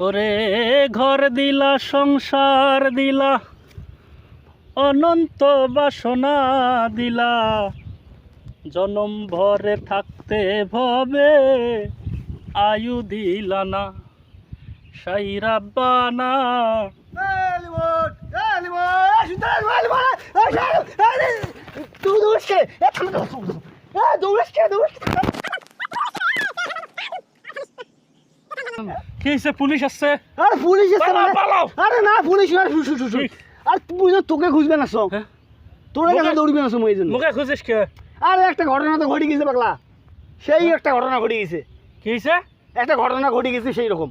ওরে ঘর দিলা সংসার দিলা অনন্ত বাসনা দিলা জনম ভরে থাকতে ভবে আয়ু দিলা না সাইরা বানা কি হয়েছে পুলিশ আসছে? আরে পুলিশ এসে পালাও, পালাও। আরে না পুলিশ না শু শু শু শু ঠিক। আর তুই তোকে খুঁজবে না সব? তোর কাছে না সময় এই জন্য। মুখে খুঁজিস কে? আরে একটা ঘটনা তো ঘটে গেছে পাগলা। সেই একটা ঘটনা ঘটে গেছে। কি একটা ঘটনা ঘটে গেছে সেই রকম।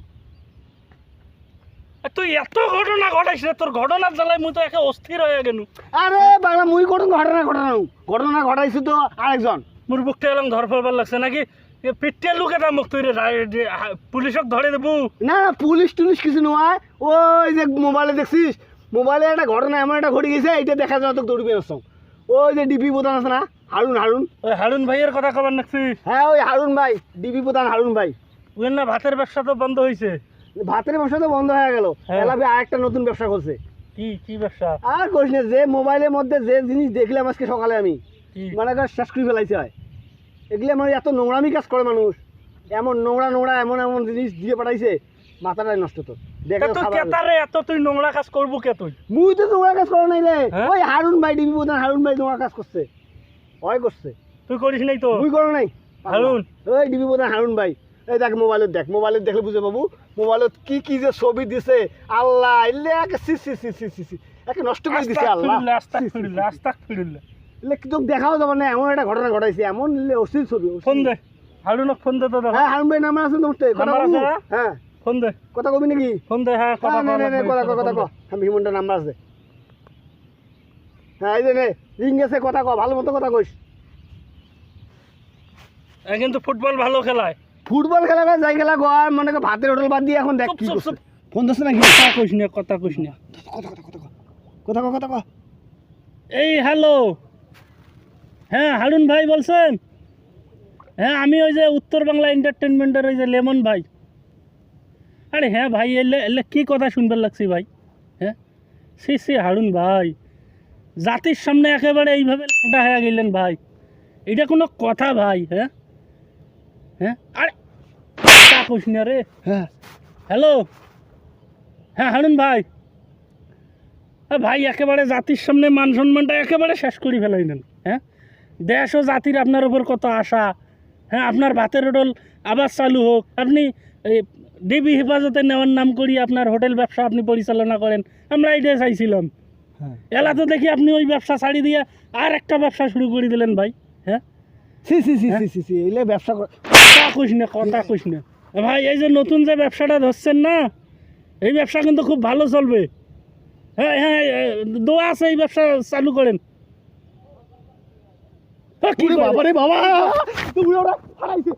তুই এত ঘটনা ঘটাইস রে তোর ঘটনার জ্বালায় মুই তো একে অস্থির হয়ে গেল আরে পাগলা মুই কোন ঘটনা ঘটনা। ঘটনা ঘটাইছি তো আরেকজন। মোর বুকটা এলাম ধর ফেলবার লাগছে নাকি? লুকে মুখ তুই পুলিশক ধরে দেবো। না না পুলিশ টুলিশ কিছু নয়। ওই যে মোবাইলে দেখছিস? মোবাইলে একটা ঘটনা এমন একটা ঘটে গেছে এইটা দেখা যায় তো দৌড়বি সব ওই যে ডিপি প্রধান আছে না হারুন হারুন। ওই হারুন ভাইয়ের কথা খবর হ্যাঁ ওই হারুন ভাই ডিপি প্রধান হারুন ভাই। ওই না ভাতের ব্যবসা তো বন্ধ হয়েছে ভাতের ব্যবসা তো বন্ধ হয়ে গেল। হ্যাঁ। আরেকটা নতুন ব্যবসা করছে। কি কি ব্যবসা? আর করিস না যে মোবাইলের মধ্যে যে জিনিস দেখলাম আজকে সকালে আমি মানে শেষ করে ফেলাইছে হয়। এগুলো আমার এত নোংরামি কাজ করে মানুষ। এমন নোংরা নোংরা এমন এমন জিনিস দিয়ে পাঠাইছে মাথাটাই নষ্ট তো এত তুই নোংরা কাজ করব কে তুই? মুই তো নোংরা কাজ করে নাই হ্যাঁ? ওই হারুন ভাই ডিবি হারুন ভাই নোংরা কাজ করছে। হয় করছে। তুই করিস নাই তো? মুই করো নাই? হারুন? ওই ডিবি প্রধান হারুন ভাই। এই দেখ মোবাইলত দেখ মোবাইলত দেখলে বুঝে বাবু মোবাইলত কি কি যে ছবি দিছে আল্লাহ এলে একে সি সি সি সি সি সি একে নষ্ট করে দিছে আল্লাহ। তোকে দেখাও যাবে না এমন একটা ঘটনা ঘটাইছে এমন অশ্লীল ছবি। ফোন দে হারুনক ফোন দে তো হ্যাঁ হারুন ভাই নাম্বার আছে তোমার কথা? আছে হ্যাঁ ফোন দে। কথা কবি নাকি? ফোন দে হ্যাঁ কথা নে, নে, নে, কথা কথা কো। আমি নাম্বার আছে। হ্যাঁ এই যে নে রিং গেছে কথা কো ভালো মতো কথা কইস কিন্তু ফুটবল ভালো খেলায়। ফুটবল খেলা না যাই খেলা গো আর মনে কর ভাতের হোটেল বাদ দিয়ে এখন দেখ কি। ফোন দিচ্ছে নাকি কথা কইস না কথা কইস না। কথা কথা কথা কো কথা কো কথা এই হ্যালো হ্যাঁ হারুন ভাই বলছেন। হ্যাঁ আমি ওই যে উত্তর বাংলা এন্টারটেনমেন্টের ওই যে লেমন ভাই। আরে হ্যাঁ ভাই এলে এলে কী কথা শুনবার লাগছি ভাই? হ্যাঁ? সি সি হারুন ভাই। জাতির সামনে একেবারে এইভাবে ল্যাংটা হয়ে গেলেন ভাই। এটা কোনো কথা ভাই হ্যাঁ? হ্যাঁ? আরে তা কইস না রে। হ্যাঁ। হ্যালো? হ্যাঁ হারুন ভাই। ভাই একেবারে জাতির সামনে মান সম্মানটা একেবারে শেষ করে ফেলাইলেন হ্যাঁ? দেশ ও জাতির আপনার উপর কত আশা? হ্যাঁ আপনার ভাতের হোটেল আবার চালু হোক। আপনি ডিবি হেফাজতে নেওয়ার নাম করি আপনার হোটেল ব্যবসা আপনি পরিচালনা করেন। আমরা এটাই চাইছিলাম। হ্যাঁ। এলা তো দেখি আপনি ওই ব্যবসা ছাড়ি দিয়ে আর একটা ব্যবসা শুরু করে দিলেন ভাই হ্যাঁ? সি সি সি সি সি সি এলে ব্যবসা কথা কইস না কথা কইস না। ভাই এই যে নতুন যে ব্যবসাটা ধরছেন না এই ব্যবসা কিন্তু খুব ভালো চলবে। হ্যাঁ হ্যাঁ দোয়া আছে এই ব্যবসা চালু করেন। হ্যাঁ, কি ওরে করে? বাবা রে বাবা ওরে ওরা হারাইছে